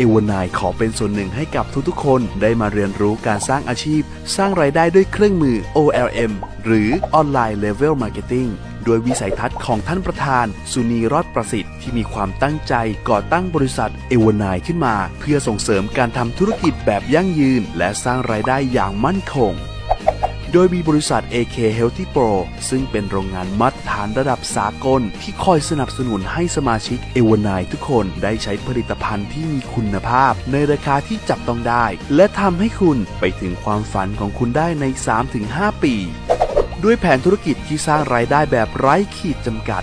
เอวานายขอเป็นส่วนหนึ่งให้กับทุกๆ คนได้มาเรียนรู้การสร้างอาชีพ สร้างรายได้ด้วยเครื่องมือ OLM หรือ Online Level Marketing โดยวิสัยทัศน์ของท่านประธาน สุนีรอดประสิทธิ์ที่มีความตั้งใจก่อตั้งบริษัทเอวานายขึ้นมา เพื่อส่งเสริมการทำธุรกิจแบบยั่งยืน และสร้างรายได้อย่างมั่นคง โดยมีบริษัท AK Healthy Pro ซึ่งเป็นโรงงานมาตรฐานระดับสากล ที่คอยสนับสนุนให้สมาชิกเอวานายทุกคนได้ใช้ผลิตภัณฑ์ที่มีคุณภาพ ในราคาที่จับต้องได้ และทำให้คุณไปถึงความฝันของคุณได้ใน 3-5 ปี ด้วยแผนธุรกิจที่สร้างรายได้แบบไร้ขีดจำกัด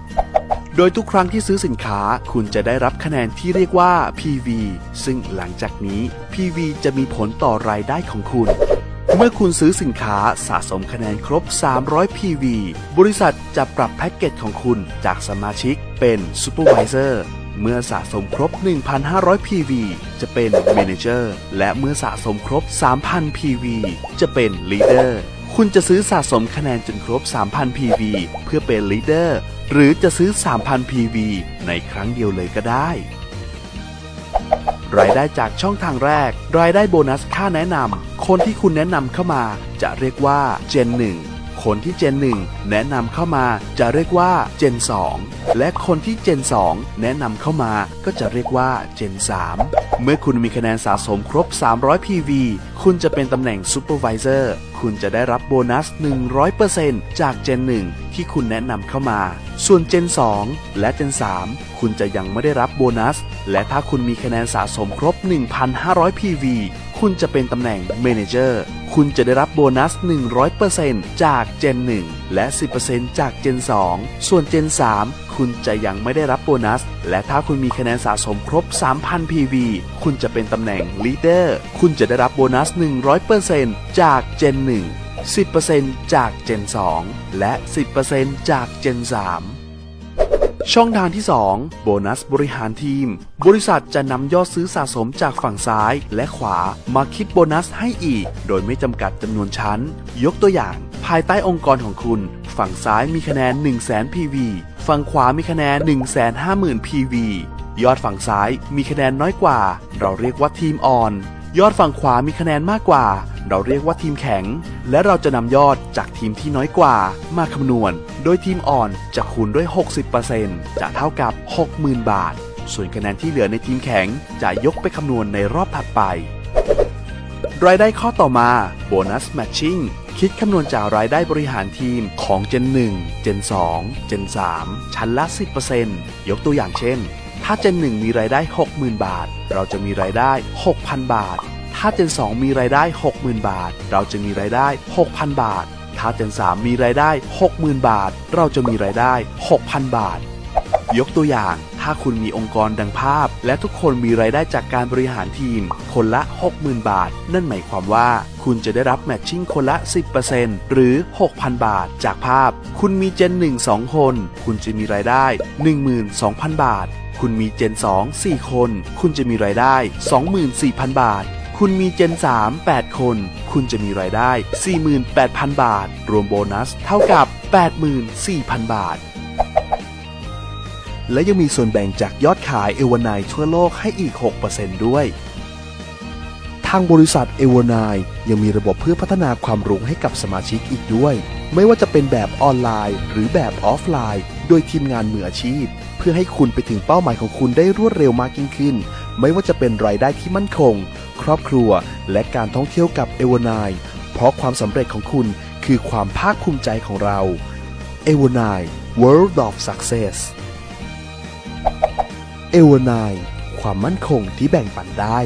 โดยทุกครั้งที่ซื้อสินค้าคุณจะได้รับคะแนนที่เรียกว่า PV ซึ่งหลังจากนี้ PV จะมีผลต่อรายได้ของคุณ เมื่อคุณซื้อสินค้าสะสมคะแนนครบ 300 PV บริษัทจะปรับแพ็กเกจของคุณจากสมาชิกเป็น Supervisor เมื่อสะสมครบ 1,500 PV จะเป็น Manager และเมื่อสะสมครบ 3,000 PV จะเป็น Leader คุณจะซื้อสะสมคะแนนจนครบ 3,000 PV เพื่อเป็น Leader หรือจะซื้อ 3,000 PV ในครั้งเดียวเลยก็ได้ รายได้จากช่องทางแรก รายได้โบนัสค่าแนะนำคนที่คุณแนะนำเข้ามา จะเรียกว่า Gen 1 คนที่ Gen 1แนะนำเข้ามาจะเรียกว่า Gen 2และคนที่ Gen 2แนะนำเข้ามาก็จะเรียกว่า Gen 3เมื่อคุณมีคะแนนสะสมครบ 300 PV คุณจะเป็นตำแหน่ง Supervisor คุณจะได้รับโบนัส 100%จาก Gen 1ที่คุณแนะนำเข้ามา ส่วน Gen 2และ Gen 3คุณจะยังไม่ได้รับโบนัส และถ้าคุณมีคะแนนสะสมครบ 1,500 PV คุณจะเป็นตำแหน่ง Manager คุณจะได้รับโบนัส 100%จาก Gen 1 และ 10%จาก Gen 2 ส่วน Gen 3 คุณจะยังไม่ได้รับโบนัส และถ้าคุณมีคะแนนสะสมครบ 3,000 PV คุณจะเป็นตำแหน่ง Leader คุณจะได้รับโบนัส 100%จาก Gen 1 10%จาก Gen 2 และ 10%จาก Gen 3 ช่องทางที่ 2 โบนัสบริหารทีม บริษัทจะนำยอดซื้อสะสมจากฝั่งซ้ายและขวามาคิดโบนัสให้อีก โดยไม่จำกัดจำนวนชั้น ยกตัวอย่าง ภายใต้องค์กรของคุณ ฝั่งซ้ายมีคะแนน 1 0 0 0 0แสน PV ฝั่งขวามีคะแนน 1 5 0 0 0 0 PV ยอดฝั่งซ้ายมีคะแนนน้อยกว่า เราเรียกว่าทีมอ่อน ยอดฝั่งขวามีคะแนนมากกว่า เราเรียกว่าทีมแข็ง และเราจะนำยอดจากทีมที่น้อยกว่า มาคำนวณ โดยทีมอ่อนจะคูณด้วย 60%จะเท่ากับ 60,000 บาท ส่วนคะแนนที่เหลือในทีมแข็ง จะยกไปคำนวณในรอบถัดไป รายได้ข้อต่อมาโบนัสแมทชิ่งคิดคำนวณจากรายได้บริหารทีมของ Gen 1 Gen 2 Gen 3 ชั้นละ 10%ยกตัวอย่างเช่น ถ้า Gen 1มีรายได้ 60,000 บาท เราจะมีรายได้ 6,000 บาท ถ้า Gen 2มีรายได้ 60,000 บาท เราจะมีรายได้ 6,000 บาท ถ้า Gen 3มีรายได้ 60,000 บาท เราจะมีรายได้ 6,000 บาท ยกตัวอย่าง ถ้าคุณมีองค์กรดังภาพ และทุกคนมีรายได้จากการบริหารทีม คนละ 60,000 บาท นั่นหมายความว่า คุณจะได้รับแมทชิ่งคนละ 10%หรือ 6,000 บาท จากภาพ คุณมีเจน 1 2 คน คุณจะมีรายได้ 12,000 บาท คุณมีเจน 2 4 คน คุณจะมีรายได้ 24,000 บาท คุณมีเจน 3 8 คน คุณจะมีรายได้ 48,000 บาท รวมโบนัสเท่ากับ 84,000 บาท และยังมีส่วนแบ่งจากยอดขายเอวานายทั่วโลกให้อีก 6%ด้วยทางบริษัทเอวานายยังมีระบบเพื่อพัฒนาความรู้ให้กับสมาชิกอีกด้วย ไม่ว่าจะเป็นแบบออนไลน์ หรือแบบออฟไลน์ โดยทีมงานมืออาชีพ เพื่อให้คุณไปถึงเป้าหมายของคุณได้รวดเร็วมากยิ่งขึ้น ไม่ว่าจะเป็นรายได้ที่มั่นคง ครอบครัว และการท่องเที่ยวกับเอวานายเพราะความสำเร็จของคุณคือความภาคภูมิใจของเราเอวานาย World of Success เอวานายความมั่นคงที่แบ่งปันได้